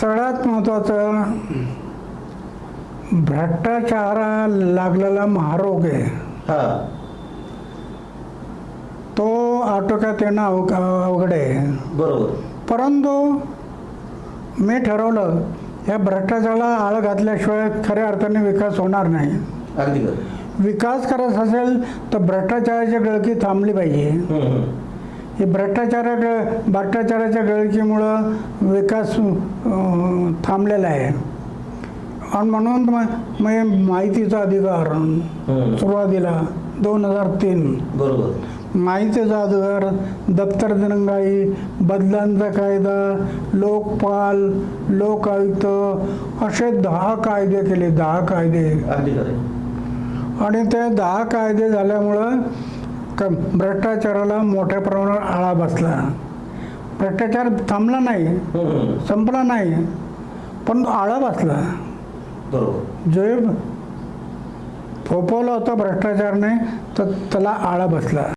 सगळ्यात महत्त्वाचं भ्रष्टाचारा लागलेला महारोग आहे. हा. तो आटोक्यात येणं अवघ अवघड आहे. बरोबर. परंतु मी ठरवलं या भ्रष्टाचाराला आळ घातल्याशिवाय खऱ्या अर्थाने विकास होणार नाही. अगदी विकास करायचा असेल तर भ्रष्टाचाराची गळकी थांबली पाहिजे. ही भ्रष्टाचारा भ्रष्टाचाराच्या गळकीमुळं विकास थांबलेला आहे. आणि म्हणून म- मी माहितीचा अधिकार. सुरुवातीला दोन हजार तीन. बरोबर. माहितीचा अधिकार दप्तर दिरंगाई बदलांचा कायदा लोकपाल लोक आयुक्त असे दहा कायदे केले दहा कायदे. आणि ते दहा कायदे झाल्यामुळं क भ्रष्टाचाराला मोठ्या प्रमाणावर आळा बसला. भ्रष्टाचार थांबला नाही. संपला नाही पण आळा बसला. जे फोपवलं होतं भ्रष्टाचारने तर त्याला आळा बसला.